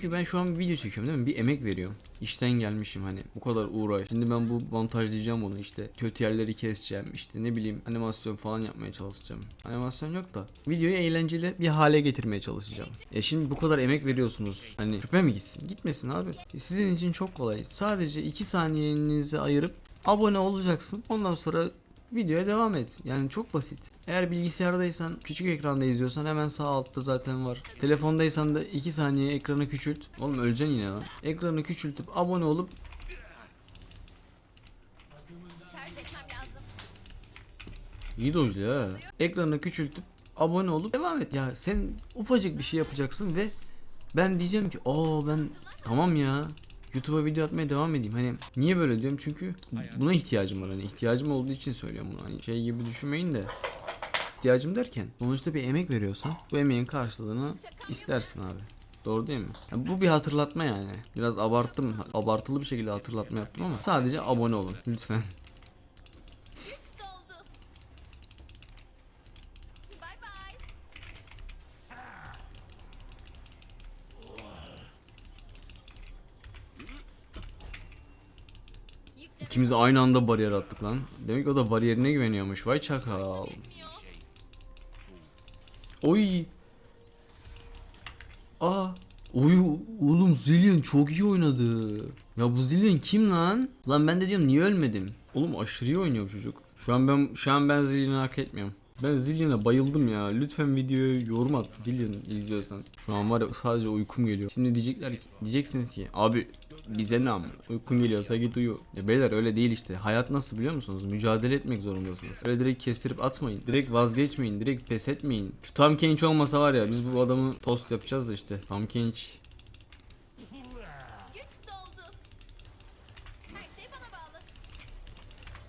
Çünkü ben şu an bir video çekiyorum değil mi? Bir emek veriyorum. İşten gelmişim hani bu kadar uğraş. Şimdi ben bu montajlayacağım onu işte. Kötü yerleri keseceğim işte ne bileyim animasyon falan yapmaya çalışacağım. Animasyon yok da videoyu eğlenceli bir hale getirmeye çalışacağım. E şimdi bu kadar emek veriyorsunuz. Hani çöpe mi gitsin? Gitmesin abi. E Sizin için çok kolay. Sadece 2 saniyenizi ayırıp abone olacaksın. Ondan sonra videoya devam et. Yani çok basit. Eğer bilgisayardaysan küçük ekranda izliyorsan hemen sağ altta zaten var. Telefondaysan da 2 saniye ekranı küçült. Oğlum öleceksin yine lan. Ekranı küçültüp abone olup iyi dojluyor ha. Ekranı küçültüp abone olup devam et. Ya sen ufacık bir şey yapacaksın ve ben diyeceğim ki aa ben tamam ya YouTube'a video atmaya devam edeyim. Hani niye böyle diyorum? Çünkü buna ihtiyacım var. Hani ihtiyacım olduğu için söylüyorum bunu. Hani şey gibi düşünmeyin de ihtiyacım derken sonuçta bir emek veriyorsan bu emeğin karşılığını istersin abi. Doğru değil mi? Ya bu bir hatırlatma yani. Biraz abarttım. Abartılı bir şekilde hatırlatma yaptım ama sadece abone olun lütfen. İkimiz aynı anda bariyer attık lan. Demek o da bariyerine güveniyormuş. Vay çakal. Oy. Aa. Oy oğlum Zillion çok iyi oynadı. Ya bu Zillion kim lan? Lan ben de diyorum niye ölmedim? Oğlum aşırı iyi oynuyor çocuk. Şu an ben şu an ben Zillion'u hak etmiyorum. Ben Zillion'a bayıldım ya. Lütfen videoya yorum at Zillion izliyorsan. Şu an var ya sadece uykum geliyor. Şimdi diyecekler diyeceksiniz ki abi bize ne ama uykun geliyorsa git uyu. Ya beyler öyle değil işte. Hayat nasıl biliyor musunuz? Mücadele etmek zorundasınız. Öyle direkt kestirip atmayın. Direkt vazgeçmeyin. Direkt pes etmeyin. Şu Tam Kench olmasa var ya biz bu adamı tost yapacağız da işte. Tam Kench.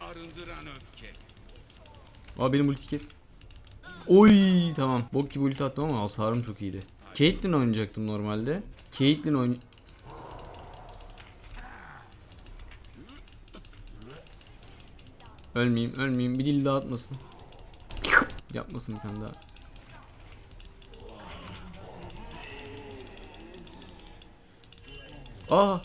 Arındıran. Aa benim ulti kes. Oy tamam. Bok gibi ulti attım ama hasarım çok iyiydi. Caitlyn oynayacaktım normalde. Caitlyn oyn... Ölmeyeyim, ölmeyeyim. Bir dil daha atmasın. Yapmasın bir tane daha. Aa!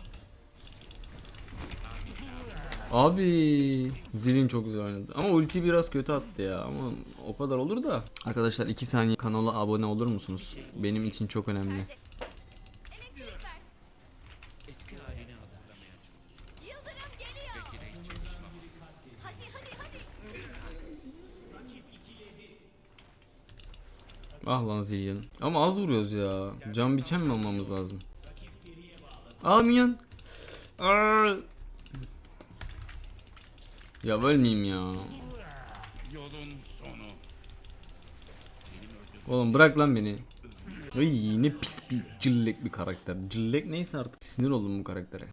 Abi Zilin çok güzel oynadı. Ama ulti biraz kötü attı ya. Ama o kadar olur da. Arkadaşlar 2 saniye kanala abone olur musunuz? Benim için çok önemli. Ah lan Zillion. Ama az vuruyoruz ya. Can biçen mi olmamız lazım? Aa minyon. Aa. Ya ölmeyeyim ya. Oğlum bırak lan beni. Ay ne pis bir cillek bir karakter. Cillek neyse artık. Sinir oldum bu karaktere.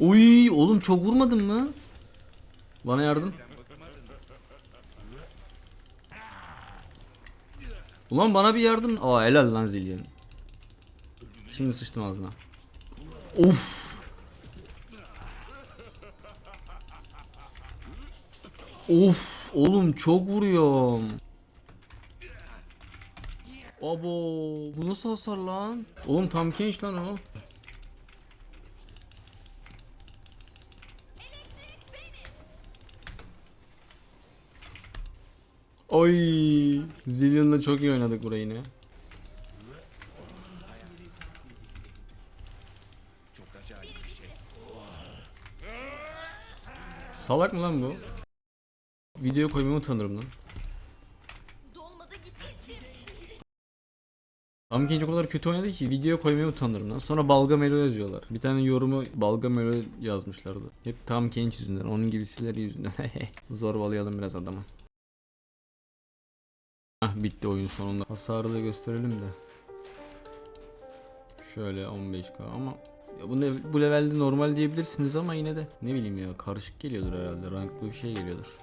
Oy oğlum çok vurmadın mı? Bana yardım. Ulan bana bir yardım. Aa helal lan Zillion. Şimdi sıçtım ağzına. Of. Of oğlum çok vuruyorum. Abo bu nasıl hasar lan? Oğlum tam genç lan o. Oy, Zillion'la çok iyi oynadık burayı yine. Çok acayip bir şey. Salak mı lan bu? Video koymayı utanırım lan. Genç o kadar kötü oynadı ki video koymaya utanırım lan. Sonra Balga Melo yazıyorlar. Bir tane yorumu Balga Melo yazmışlardı. Hep tam genç yüzünden, onun gibisileri yüzünden. Zorbalayalım biraz adamı. Ah bitti oyun sonunda. Hasarı da gösterelim de. Şöyle 15k ama ya bu, ne, bu levelde normal diyebilirsiniz ama yine de ne bileyim ya karışık geliyordur herhalde. Ranklı bir şey geliyordur.